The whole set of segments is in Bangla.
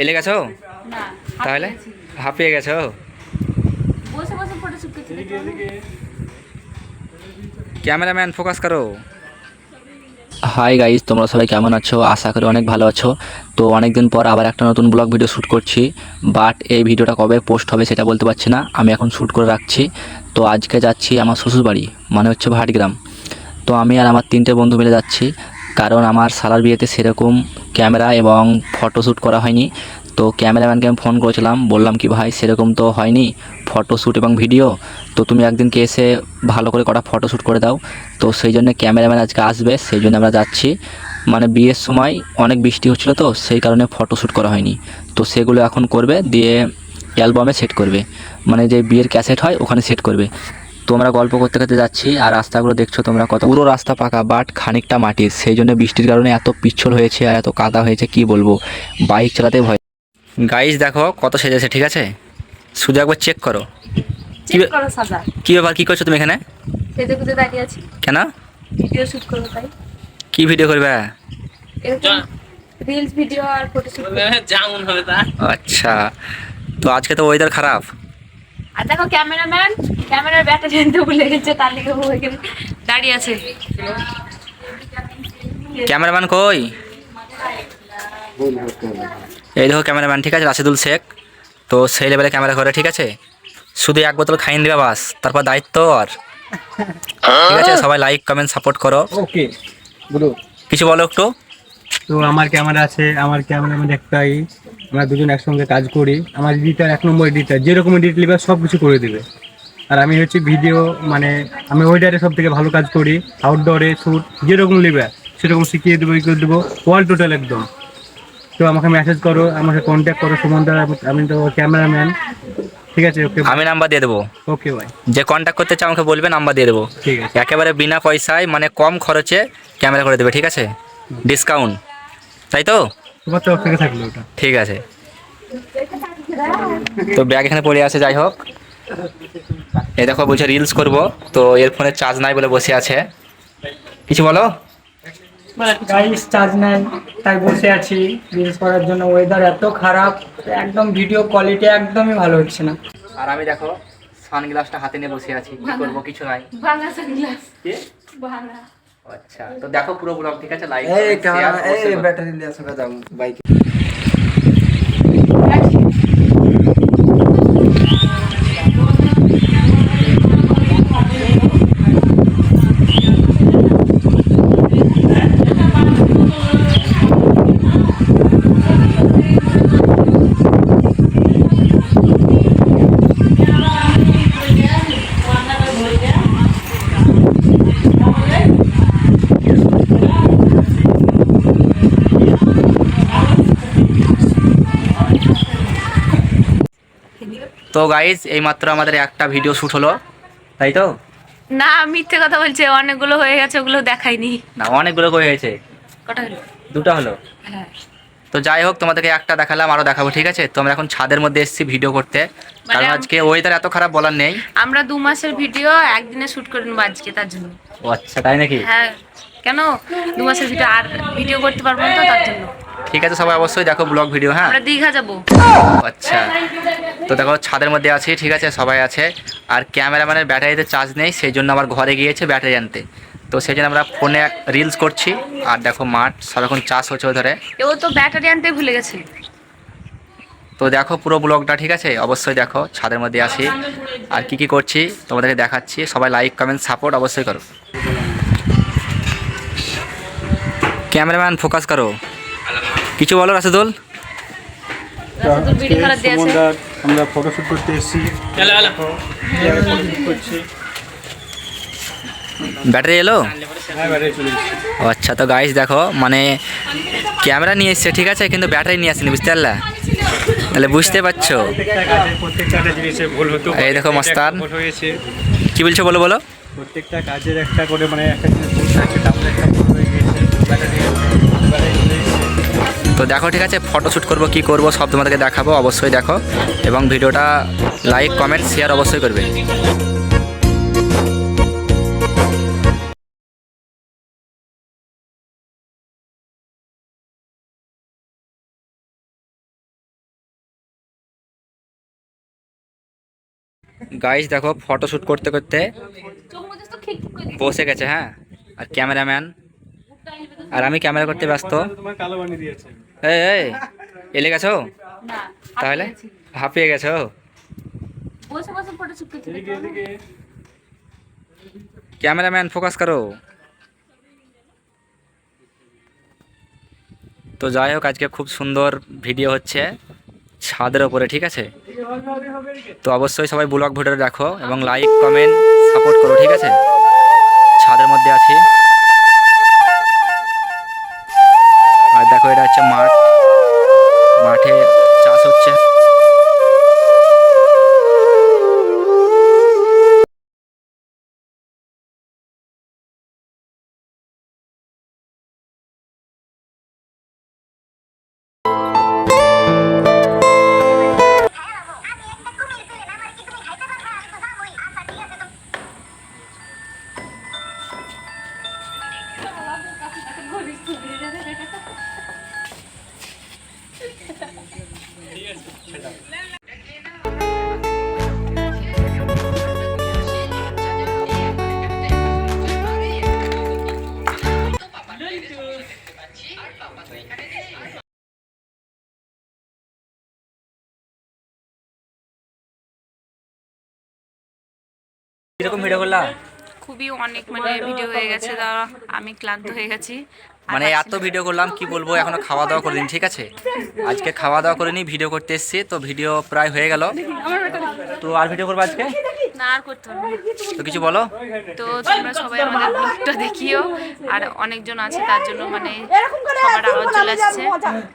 এলে গেছো? তাহলে? হাঁপিয়ে গেছো? ক্যামেরাম্যান ফোকাস করো। হাই গাইজ তোমরা সবাই কেমন আছো? আশা করি অনেক ভালো আছো। তো অনেক দিন পর আবার একটা নতুন ব্লগ ভিডিও শ্যুট করছি বাট এই ভিডিওটা কবে পোস্ট হবে সেটা বলতে পারছি না। আমি এখন শ্যুট করে রাখছি। তো আজকে যাচ্ছি আমার শ্বশুরবাড়ি মানে হচ্ছে ভাটগ্রাম। তো আমি আর আমার তিনটে বন্ধু মিলে যাচ্ছি কারণ আমার সালার বিয়েতে সেরকম ক্যামেরা এবং ফটো শ্যুট করা হয়নি। তো ক্যামেরাম্যানকে আমি ফোন করেছিলাম, বললাম কি ভাই সেরকম তো হয়নি ফটো শ্যুট এবং ভিডিও। তো তুমি একদিনকে এসে ভালো করে কটা ফটো শ্যুট করে দাও। তো সেই জন্য ক্যামেরাম্যান আজকে আসবে, সেই জন্য আমরা যাচ্ছি। মানে বিয়ের সময় অনেক বৃষ্টি হচ্ছিল তো, সেই কারণে ফটো শ্যুট করা হয়নি। তো সেগুলো এখন করবে, দিয়ে অ্যালবামে সেট করবে। মানে যে বিয়ের ক্যাসেট হয়, ওখানে সেট করবে। তো আমরা গল্প করতে করতে যাচ্ছি আর রাস্তাগুলো দেখছ তোমরা কত পুরো রাস্তা পাকা বাট খানিকটা মাটির সেই জন্য বৃষ্টির কারণে এত পিচ্ছল হয়েছে আর এত কাদা হয়েছে কি বলব? বাইক চালাতে ভয় গাইজ দেখো কত সেজেছে ঠিক আছে? শুধু একবার চেক করো। চেক করো সাদা। কী ব্যাপার কী করছ তুমি এখানে? কেন? ভিডিও শুট করব তাই। কি ভিডিও করবে? এরকম রিলস ভিডিও আর ফটো আচ্ছা। তো আজকে তো ওয়েদার খারাপ। আর দেখো ক্যামেরাম্যান ক্যামেরার ব্যাটারি আনতে ভুলে গেছে তার লিগে এখানে দাঁড়িয়ে আছে। ক্যামেরাম্যান কই? এই দেখো ক্যামেরাম্যান ঠিক আছে রাশিদুল শেখ। তো সেই লেভেলে ক্যামেরা করে ঠিক আছে? শুধু এক বোতল খাইন দিবা বাস তারপর দায়িত্ব আর। ঠিক আছে সবাই লাইক কমেন্ট সাপোর্ট করো। ওকে বলো। কিছু বলো একটু? তো আমার ক্যামেরা আছে আমার ক্যামেরা আমি একটাই। আমরা দুজন একসঙ্গে কাজ করি। আমার এডিটার এক নম্বর এডিটার যেরকম এডিট নেবে সব কিছু করে দেবে। আর আমি হচ্ছে ভিডিও মানে আমি ওয়েদারে সব থেকে ভালো কাজ করি। আউটডোরে শ্যুট যেরকম নেবে সেরকম শিখিয়ে দেবো ই করে দেবো। ওয়াল টোটাল একদম। তো আমাকে মেসেজ করো আমাকে কন্ট্যাক্ট করো সুমনদা আমি তো ক্যামেরাম্যান ঠিক আছে ওকে আমি নাম্বার দিয়ে দেবো। ওকে ভাই যে কন্ট্যাক্ট করতে চাও আমাকে বলবে নাম্বার দিয়ে দেবো। ঠিক আছে। একেবারে বিনা পয়সায় মানে কম খরচে ক্যামেরা করে দেবে ঠিক আছে? ডিসকাউন্ট তাই তো? তোমার তরফ থেকে থাকল ওটা। ঠিক আছে। তো ব্যাগ এখানে পড়ে আছে যাই হোক। এই দেখো বলছে রিলস করব তো এর ফোনে চার্জ নাই বলে বসে আছে। কিছু বলো? গাইস চার্জ নেন তাই বসে আছি রিলস করার জন্য। ওয়েদার এত খারাপ একদম ভিডিও কোয়ালিটি একদমই ভালো হচ্ছে না। আর আমি দেখো সানগ্লাসটা হাতে নিয়ে বসে আছি। কি করব কিছু নাই। ভাঙা সানগ্লাস ভাঙা। আচ্ছা তো দেখো পুরো ব্লগ ঠিক আছে? লাইক এই ব্যাটারি নিয়ে আসবে বাইক তো গাইজ এইমাত্র আমাদের একটা ভিডিও শ্যুট হলো তাই তো? না মিথ্যে কথা বলছে অনেকগুলো হয়ে গেছে ওগুলো দেখাইনি। না অনেকগুলো হয়ে গেছে। কটা হলো? দুটো হলো? হ্যাঁ। তো যাই হোক তোমাদেরকে একটা দেখালাম আরও দেখাবো ঠিক আছে? তো আমরা এখন ছাদের মধ্যে এসেছি ভিডিও করতে। কারণ মানে- আজকে ওয়েদার এত খারাপ বলার নেই। আমরা দু মাসের ভিডিও একদিনে শুট করে নেব আজকে তার জন্য। ও আচ্ছা তাই নাকি? হ্যাঁ। কেন? দু মাসের ভিডিও আর ভিডিও করতে পারব না তো তার জন্য। ঠিক আছে সবাই অবশ্যই দেখো ব্লগ ভিডিও হ্যাঁ? আমরা দীঘা যাব। আচ্ছা তো দেখো ছাদের মধ্যে আছি ঠিক আছে সবাই আছে। আর ক্যামেরাম্যানের ব্যাটারিতে চার্জ নেই সেই জন্য আমার ঘরে গিয়েছে ব্যাটারি আনতে। তো সেই জন্য আমরা ফোনে রিলস করছি আর দেখো মাঠ সারাক্ষণ চাষ হচ্ছে ধরে। ও তো ব্যাটারি আনতে ভুলে গেছে। তো দেখো পুরো ব্লগটা ঠিক আছে অবশ্যই দেখো ছাদের মধ্যে আসি আর কি কি করছি তোমাদেরকে দেখাচ্ছি সবাই লাইক কমেন্ট সাপোর্ট অবশ্যই করো। ক্যামেরাম্যান ফোকাস করো। কিছু বলো রাশেদুল? আমরা ফটোশুট করতে এসেছি। ব্যাটারি এলো। হ্যাঁ ও আচ্ছা তো গাইস দেখো মানে ক্যামেরা নিয়ে এসছে ঠিক আছে কিন্তু ব্যাটারি নিয়ে আসেনি বুঝতে পারলা? তাহলে বুঝতে পারছ? এই দেখো মস্তান। ভুল কি বলছো বলো বলো। প্রত্যেকটা কাজের একটা করে মানে একটা জিনিস একটা ভুল হয়ে গিয়েছে তো দেখো ঠিক আছে ফটোশ্যুট করব কী করব সব তোমাদেরকে দেখাবো অবশ্যই দেখো। এবং ভিডিওটা লাইক কমেন্ট শেয়ার অবশ্যই করবে। গাইজ দেখো ফটো শ্যুট করতে করতে বসে গেছে হ্যাঁ? আর ক্যামেরাম্যান আর আমি ক্যামেরা করতে ব্যস্ত। এই এলে গেছো? তাহলে হাঁপিয়ে গেছি। ক্যামেরাম্যান ফোকাস করো। তো যাই হোক আজকে খুব সুন্দর ভিডিও হচ্ছে ছাদের ওপরে ঠিক আছে? তো অবশ্যই সবাই ব্লগ ভিডিও দেখো এবং লাইক কমেন্ট সাপোর্ট করো ঠিক আছে? ছাদের মধ্যে আছি। দেখো এটা হচ্ছে মাঠ। মাঠে চাষ হচ্ছে। কীরকম ভিডিও করলা? খুবই অনেক মানে ভিডিও হয়ে গেছে দাঁড়া আমি ক্লান্ত হয়ে গেছি। মানে এত ভিডিও করলাম কি বলব এখনও খাওয়া দাওয়া করিনি ঠিক আছে? আজকে খাওয়া দাওয়া করিনি ভিডিও করতে এসেছি তো ভিডিও প্রায় হয়ে গেল। তো আর ভিডিও করব আজকে? না আর করতে পারব তো কিছু বলো। তো তোমরা সবাই আমাদের ব্লগটা দেখিও আর অনেকজন আছে তার জন্য মানে সবার আওয়াজ চলে আসছে।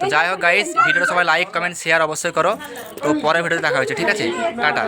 তো যাই হোক গাইস ভিডিওটা সবাই লাইক কমেন্ট শেয়ার অবশ্যই করো। তো পরের ভিডিওতে দেখা হচ্ছে ঠিক আছে? টাটা।